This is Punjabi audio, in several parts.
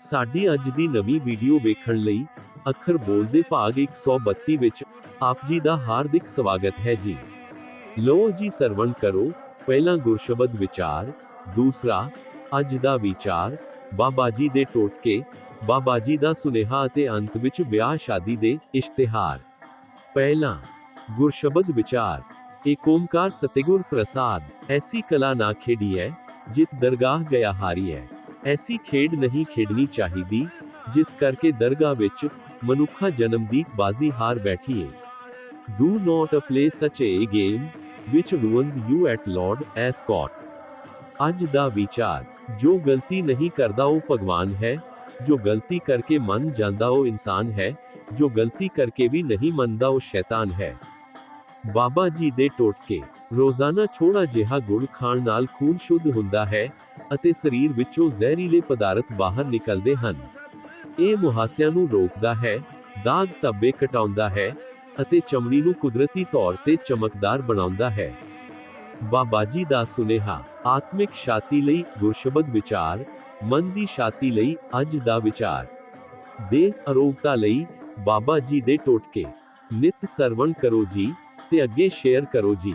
ਸਾਡੀ ਅੱਜ ਦੀ ਨਵੀਂ ਵੀਡੀਓ ਵੇਖਣ ਲਈ ਅੱਖਰ ਬੋਲਦੇ ਭਾਗ 132 ਵਿੱਚ ਆਪ ਜੀ ਦਾ ਹਾਰਦਿਕ ਸਵਾਗਤ ਹੈ ਜੀ। ਲੋ ਜੀ ਸਰਵਣ ਕਰੋ, ਪਹਿਲਾ ਗੁਰਸ਼ਬਦ ਵਿਚਾਰ, ਦੂਸਰਾ, ਅੱਜ ਦਾ ਵਿਚਾਰ, ਬਾਬਾ ਜੀ ਦੇ ਟੋਟਕੇ, ਬਾਬਾ ਜੀ ਦਾ ਸੁਨੇਹਾ ਅਤੇ ਅੰਤ ਵਿੱਚ ਵਿਆਹ ਸ਼ਾਦੀ ਦੇ ਇਸ਼ਤਿਹਾਰ। ਪਹਿਲਾ, ਗੁਰਸ਼ਬਦ ਵਿਚਾਰ ਏਕ ਓਮਕਾਰ ਸਤਿਗੁਰ ਪ੍ਰਸਾਦ, ਐਸੀ ਕਲਾ ਨਾ ਖੇਡੀ ਹੈ ਜਿਤ ਦਰਗਾਹ ਗਿਆ ਹਾਰੀ ਹੈ ਐਸੀ ਖੇਡ ਨਹੀਂ ਖੇਡਣੀ ਚਾਹੀਦੀ ਜਿਸ ਕਰਕੇ ਦਰਗਾਹ ਵਿੱਚ ਮਨੁੱਖਾ ਜਨਮ ਦੀ ਬਾਜ਼ੀ ਹਾਰ ਬੈਠੀਏ do not play such a game which ruins you at Lord Ascot ਅੱਜ ਦਾ ਵਿਚਾਰ ਜੋ ਗਲਤੀ ਨਹੀਂ ਕਰਦਾ ਉਹ ਭਗਵਾਨ ਹੈ ਜੋ ਗਲਤੀ ਕਰਕੇ ਮੰਨ ਜਾਂਦਾ ਉਹ ਇਨਸਾਨ ਹੈ ਜੋ ਗਲਤੀ ਕਰਕੇ ਵੀ ਨਹੀਂ ਮੰਨਦਾ ਉਹ ਸ਼ੈਤਾਨ ਹੈ ਬਾਬਾ ਜੀ ਦੇ ਟੋਟਕੇ ਰੋਜ਼ਾਨਾ ਥੋੜਾ ਜਿਹਾ ਗੁੜ ਖਾਣ ਨਾਲ ਖੂਨ ਸ਼ੁੱਧ ਹੁੰਦਾ ਹੈ ਅਤੇ ਸਰੀਰ ਵਿੱਚੋਂ ਜ਼ਹਿਰੀਲੇ ਪਦਾਰਥ ਬਾਹਰ ਨਿਕਲਦੇ ਹਨ। ਇਹ ਮੁਹਾਸਿਆਂ ਨੂੰ ਰੋਕਦਾ ਹੈ, ਦਾਗ ਧੱਬੇ ਘਟਾਉਂਦਾ ਹੈ ਅਤੇ ਚਮੜੀ ਨੂੰ ਕੁਦਰਤੀ ਤੌਰ ਤੇ ਚਮਕਦਾਰ ਬਣਾਉਂਦਾ ਹੈ। ਬਾਬਾ ਜੀ ਦਾ ਸੁਨੇਹਾ, ਆਤਮਿਕ ਸ਼ਾਤੀ ਲਈ ਗੁਰਸ਼ਬਦ ਵਿਚਾਰ, ਮਨ ਦੀ ਸ਼ਾਤੀ ਲਈ ਅੱਜ ਦਾ ਵਿਚਾਰ। ਦੇਹ ਅਰੋਗਤਾ ਲਈ ਬਾਬਾ ਜੀ ਦੇ ਟੋਟਕੇ। ਨਿਤ ਸਰਵਣ ਕਰੋ ਜੀ ਤੇ ਅੱਗੇ ਸ਼ੇਅਰ ਕਰੋ ਜੀ।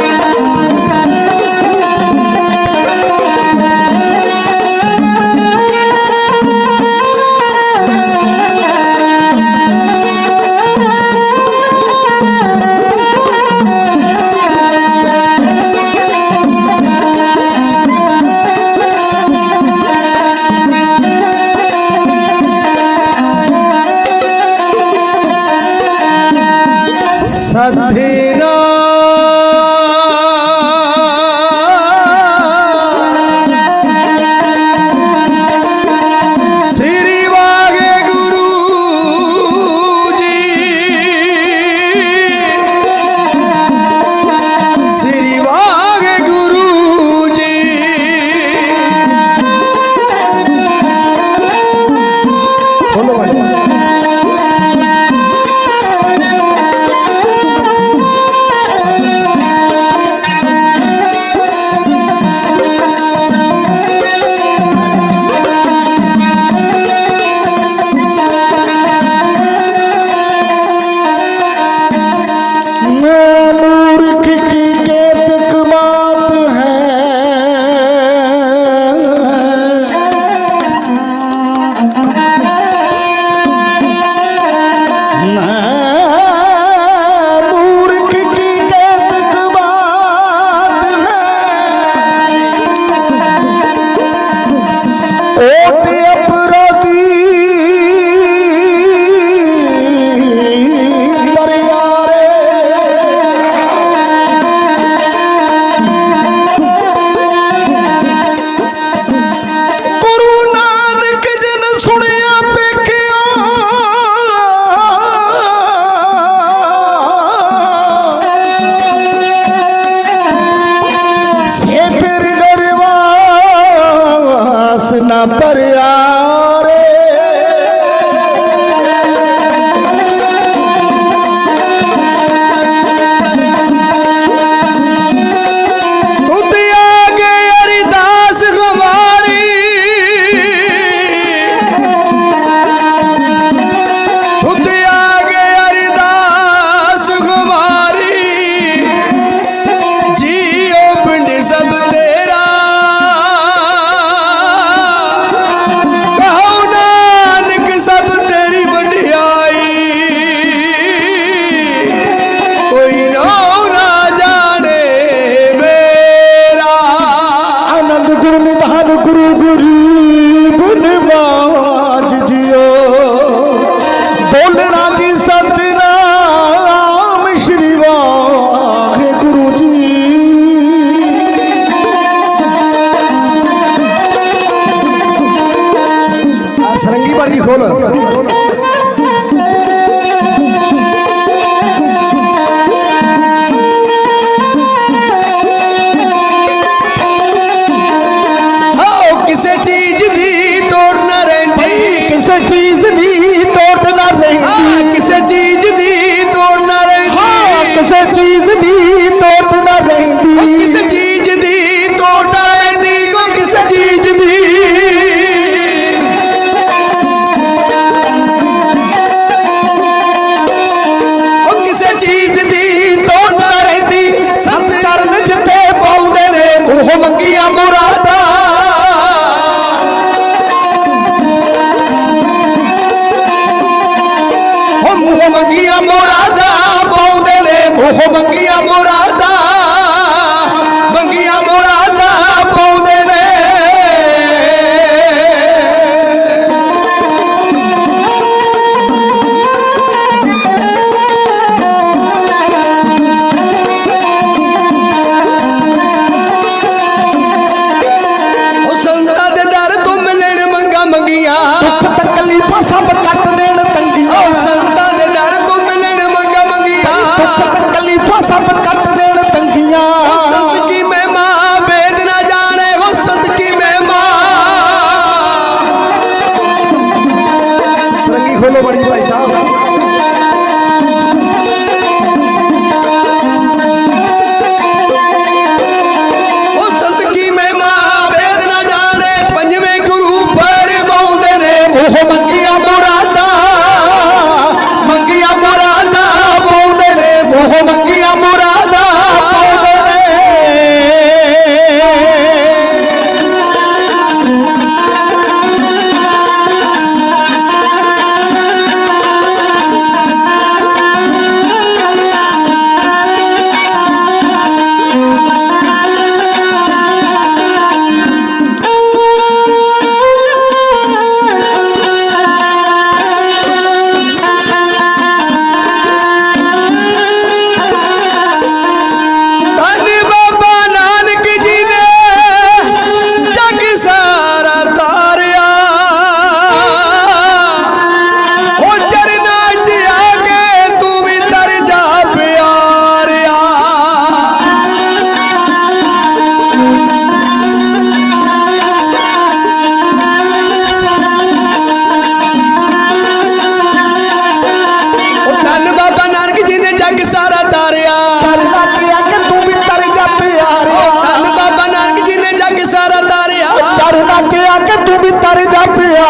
ਸਰੰਗੀ ਵਰਗੀ ਖੋਲ।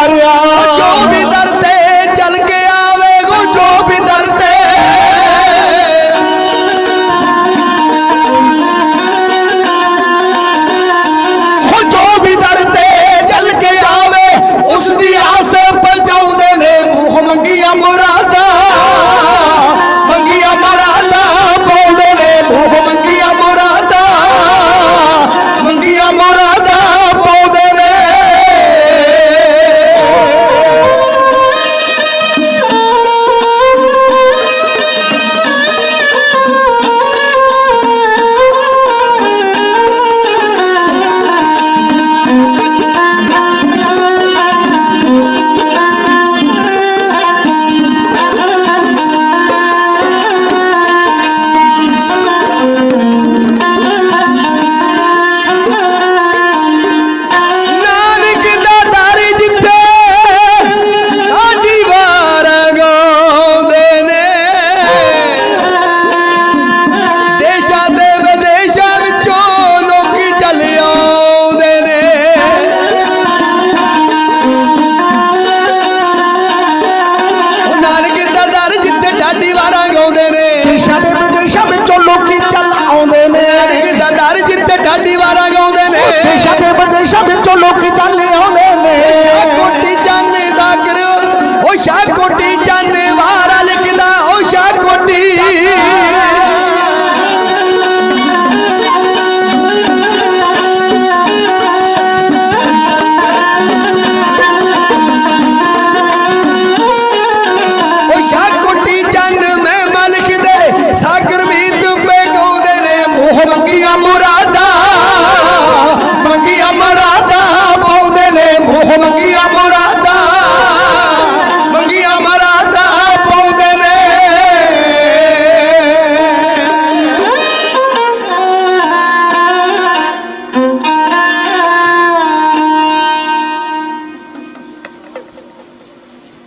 আর সব চলো কি জানে ওদের কোটি জানে জাগরে ও কোটি